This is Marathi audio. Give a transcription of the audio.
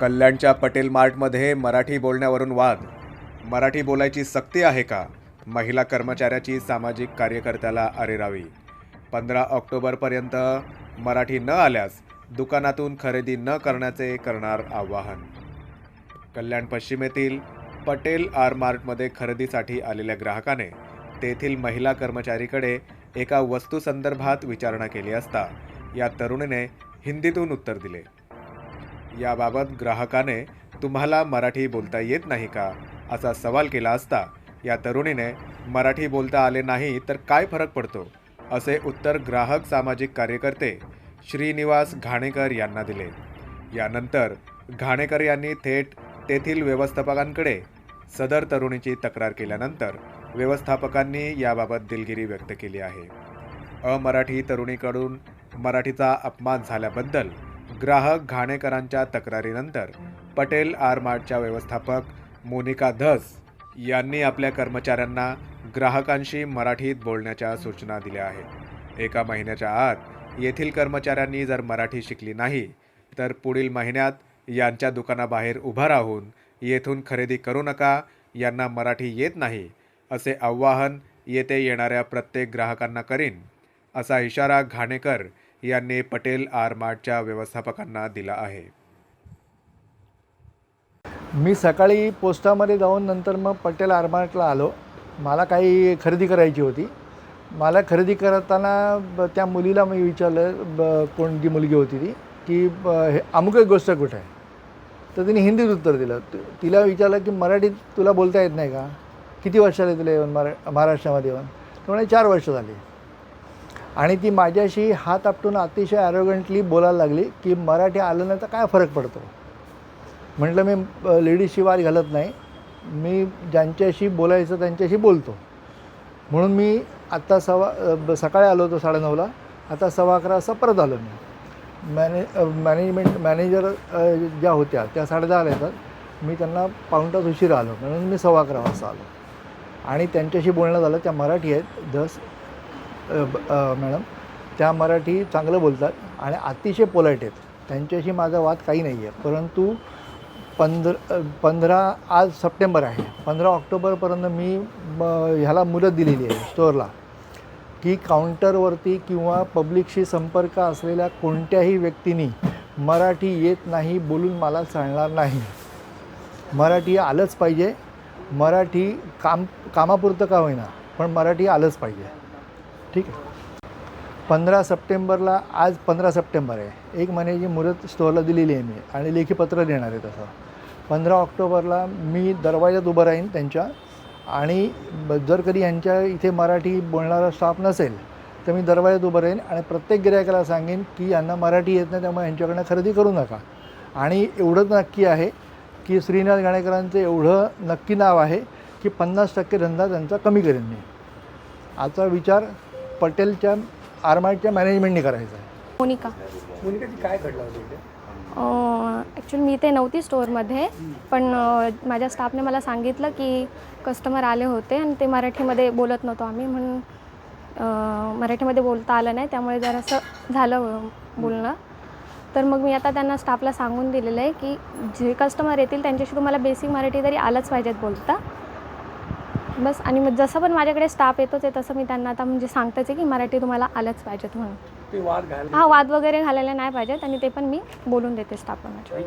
कल्याणच्या पटेल मार्टमध्ये मराठी बोलण्यावरून वाद. मराठी बोलायची सक्ती आहे का? महिला कर्मचाऱ्याची सामाजिक कार्यकर्त्याला अरेरावी. पंधरा ऑक्टोबरपर्यंत मराठी न आल्यास दुकानातून खरेदी न करण्याचे करणार आवाहन. कल्याण पश्चिमेतील पटेल आर मार्टमध्ये खरेदीसाठी आलेल्या ग्राहकाने तेथील महिला कर्मचारीकडे एका वस्तूसंदर्भात विचारणा केली असता या तरुणीने हिंदीतून उत्तर दिले. याबाबत ग्राहकाने तुम्हाला मराठी बोलता येत नाही का? असा सवाल केला असता या तरुणीने मराठी बोलता आले नाही तर काय फरक पडतो? असे उत्तर ग्राहक सामाजिक कार्यकर्ते श्रीनिवास घाणेकर यांना दिले. यानंतर घाणेकर यांनी थेट तेथील व्यवस्थापकांकडे सदर तरुणीची तक्रार केल्यानंतर व्यवस्थापकांनी याबाबत दिलगिरी व्यक्त केली आहे. अमराठी तरुणीकडून मराठीचा अपमान झाल्याबद्दल ग्राहक घाणेकरांच्या तक्रारीनंतर पटेल आर मार्टच्या व्यवस्थापक मोनिका धस यांनी आपल्या कर्मचाऱ्यांना ग्राहकांशी मराठीत बोलण्याच्या सूचना दिल्या आहेत. एका महिन्याच्या आत येथील कर्मचाऱ्यांनी जर मराठी शिकली नाही तर पुढील महिन्यात यांच्या दुकानाबाहेर उभा राहून येथून खरेदी करू नका यांना मराठी येत नाही असे आव्हान येथे येणाऱ्या प्रत्येक ग्राहकांना करीन असा इशारा घाणेकर यांनी पटेल आरमार्टच्या व्यवस्थापकांना दिला आहे. मी सकाळी पोस्टामध्ये जाऊन नंतर मग पटेल आरमार्टला आलो. मला काही खरेदी करायची होती. मला खरेदी करताना त्या मुलीला मी विचारलं ब कोणती मुलगी होती ती? की हे अमुक एक गोष्ट कुठं आहे? तर तिने हिंदीत उत्तर दिलं. तिला विचारलं की मराठीत तुला बोलता येत नाही का? किती वर्ष झाले तुला येऊन मरा महाराष्ट्रामध्ये येऊन? तर म्हणे चार वर्ष झाली. आणि ती माझ्याशी हात आपटून अतिशय ॲरोगंटली बोलायला लागली की मराठी आलं नाही तर काय फरक पडतो? म्हटलं मी लेडीजशी वाद घालत नाही. मी ज्यांच्याशी बोलायचं त्यांच्याशी बोलतो. म्हणून मी आत्ता सवा सकाळी आलो होतो साडेनऊला. आता सव्वा अकरा वाजता परत आलो मी. मॅने मॅनेजमेंट मॅनेजर ज्या होत्या त्या साडेदहाला येतात. मी त्यांना पाऊण तास उशिरा आलो. म्हणून मी सव्वा अकरा वाजता आलो. आणि त्यांच्याशी बोलणं झालं त्या मराठी आहेत दस मॅडम त्या मराठी चांगलं बोलतात आणि अतिशय पोलाईट आहेत. त्यांच्याशी माझा वाद काही नाही आहे परंतु पंधरा पंधरा आज सप्टेंबर आहे. पंधरा ऑक्टोबरपर्यंत मी ह्याला मुदत दिलेली आहे स्टोअरला की काउंटरवरती किंवा पब्लिकशी संपर्क असलेल्या कोणत्याही व्यक्तीनी मराठी येत नाही बोलून मला चालणार नाही. मराठी आलंच पाहिजे. मराठी काम कामापुरतं का होईना पण मराठी आलंच पाहिजे. ठीक आहे. पंधरा सप्टेंबरला आज पंधरा सप्टेंबर आहे. एक महिन्याची मुदत स्टोअरला दिलेली आहे मी आणि लेखी पत्र देणार आहे तसं. पंधरा ऑक्टोबरला मी दरवाजात उभं राहीन त्यांच्या आणि ब- जर कधी यांच्या इथे मराठी बोलणारा स्टाफ नसेल तर मी दरवाजात उभं राहीन आणि प्रत्येक गिरायकाला सांगेन की यांना मराठी येत नाही त्यामुळे यांच्याकडनं खरेदी करू नका. आणि एवढंच नक्की आहे की श्रीनाथ गाणेकरांचं एवढं नक्की नाव आहे की पन्नास टक्के धंदा त्यांचा कमी करेन मी. आजचा विचार पटेलच्या आरमाईटच्या मॅनेजमेंटने करायचा आहे. मोनिका. मुलगाची काय घडलं होतं इथे? ॲक्च्युली मी इथे नव्हती स्टोअरमध्ये पण अ, माझ्या स्टाफने मला सांगितलं की कस्टमर आले होते आणि ते मराठीमध्ये बोलत नव्हतो आम्ही म्हणून अ, मराठीमध्ये बोलता आलं नाही त्यामुळे जरासं झालं बोलणं. तर मग मी आता त्यांना स्टाफला सांगून दिलेलं आहे की जे कस्टमर येतील त्यांच्याशी तुम्हाला बेसिक मराठी तरी आलंच पाहिजेत बोलता. बस आणि मग जसं पण माझ्याकडे स्टाफ येतोच आहे तसं मी त्यांना आता म्हणजे सांगतेच आहे की मराठी तुम्हाला आलंच पाहिजेत म्हणून. ते वाद घाल हा वाद वगैरे घालायला नाही पाहिजेत आणि ते पण मी बोलून देते स्टाफला माझ्या